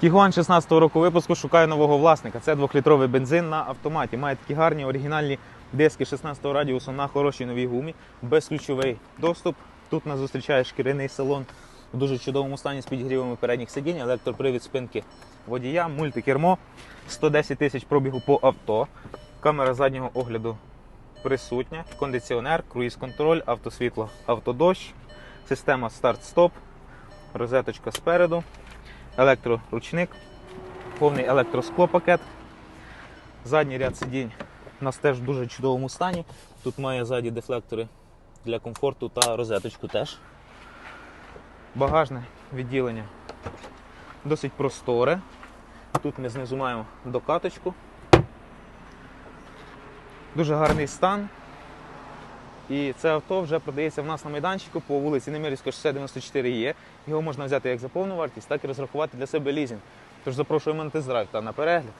Тігуан 16-го року випуску шукає нового власника. Це 2-літровий бензин на автоматі. Має такі гарні оригінальні диски 16-го радіусу на хорошій новій гумі, безключовий доступ. Тут нас зустрічає шкіряний салон в дуже чудовому стані з підігрівами передніх сидінь, електропривід спинки водія, мультикермо, 110 тисяч пробігу по авто, камера заднього огляду присутня, кондиціонер, круїз-контроль, автосвітло, автодощ, система старт-стоп, розеточка спереду, електроручник, повний електросклопакет. Задній ряд сидінь у нас теж в дуже чудовому стані. Тут має ззаді дефлектори для комфорту та розеточку теж. Багажне відділення досить просторе. Тут ми знизу маємо докаточку. Дуже гарний стан. І це авто вже продається в нас на майданчику по вулиці Немирівського 694 є. Його можна взяти як за повну вартість, так і розрахувати для себе лізінг. Тож запрошуємо на тест-драйв та на перегляд.